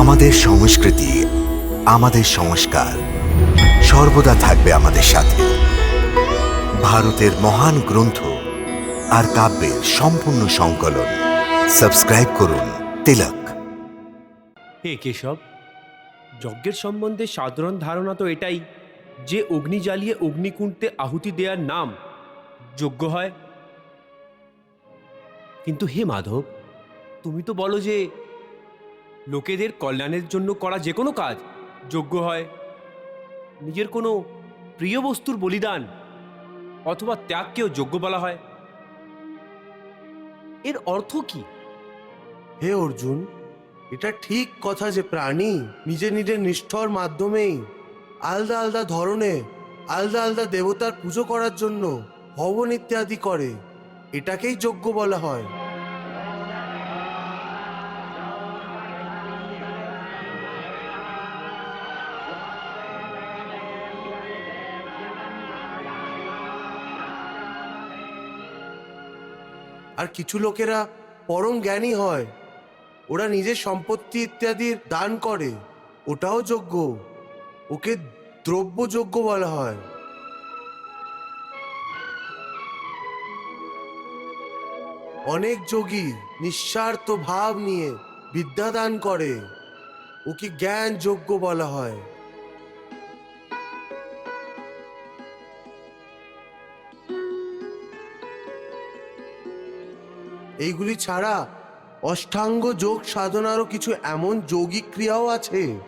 আমাদের সংস্কৃতি, আমাদের সংস্কার সর্বদা থাকবে আমাদের সাথে। ভারতের মহান গ্রন্থ আর কাব্যের সম্পূর্ণ সংকলন। সাবস্ক্রাইব করুন তিলক। হে কেশব, যজ্ঞের সম্বন্ধে সাধারণ ধারণা তো এটাই যে অগ্নি জ্বালিয়ে অগ্নিকুণ্ডে আহুতি দেওয়ার নাম যোগ্য হয়। কিন্তু হে মাধব, তুমি তো বলো যে লোকেদের কল্যাণের জন্য করা যে কোনো কাজ যোগ্য হয়। নিজের কোনো প্রিয় বস্তুর বলিদান অথবা ত্যাগকেও যোগ্য বলা হয়। এর অর্থ কি? হে অর্জুন, এটা ঠিক কথা যে প্রাণী নিজের নিজের নিষ্ঠর মাধ্যমেই আলাদা আলাদা ধরনে আলাদা আলাদা দেবতার পুজো করার জন্য হবন ইত্যাদি করে, এটাকেই যজ্ঞ বলা হয়। আর কিছু লোকেরা পরম জ্ঞানী হয়। ওরা নিজের সম্পত্তি ইত্যাদির দান করে। ওটাও যোগ্য। ওকে দ্রব্যযোগ্য বলা হয়। অনেক যোগী নিঃস্বার্থ ভাব নিয়ে বিদ্যা দান করে। ওকে জ্ঞান যোগ্য বলা হয়। এইগুলি ছাড়া অষ্টাঙ্গ যোগ সাধনারও কিছু এমন যৌগিক ক্রিয়াও আছে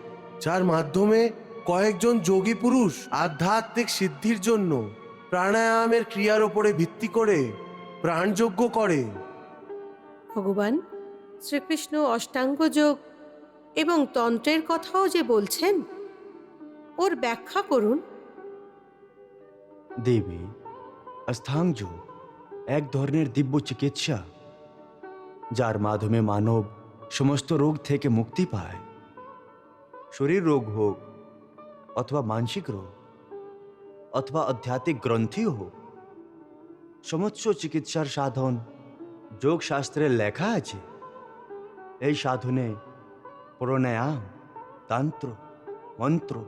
যার মাধ্যমে কয়েকজন যোগী পুরুষ আধ্যাত্মিক সিদ্ধির জন্য প্রাণায়ামের ক্রিয়ার ওপরে ভিত্তি করে প্রাণযোগ্য করে। ভগবান শ্রীকৃষ্ণ অষ্টাঙ্গ যোগ এবং তন্ত্রের কথাও যে বলছেন ওর ব্যাখ্যা করুন। দেবী অস্থাঙ্গ এক ধরনের দিব্য চিকিৎসা। যার মাধ্যমে মানব সমস্ত রোগ থেকে মুক্তি পায়। শরীর রোগ হোক অথবা মানসিক রোগ অথবা আধ্যাত্মিক গ্রন্থি হোক, সমস্ত চিকিৎসার সাধন যোগ শাস্ত্রে লেখা আছে। এই সাধনে প্রাণায়াম, তন্ত্র, মন্ত্র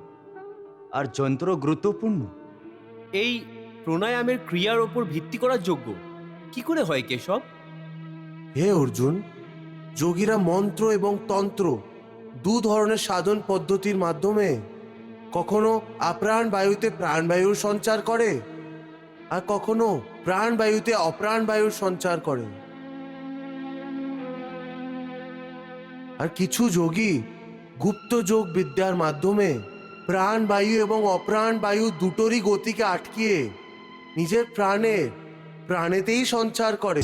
আর যন্ত্র গুরুত্বপূর্ণ। এই প্রাণায়ামের ক্রিয়ার ওপর ভিত্তি করার যোগ্য? কি করে হয় কেশব? হে অর্জুন, যোগীরা মন্ত্র এবং তন্ত্র দু ধরনের সাধন পদ্ধতির মাধ্যমে কখনো আপ্রাণ বায়ুতে প্রাণবায়ুর সঞ্চার করে আর কখনো প্রাণবায়ুতে অপ্রাণ বায়ুর সঞ্চার করে। আর কিছু যোগী গুপ্ত যোগ বিদ্যার মাধ্যমে প্রাণবায়ু এবং অপ্রাণ বায়ু দুটোরই গতিকে আটকিয়ে নিজের প্রাণে প্রাণেতেই সঞ্চার করে।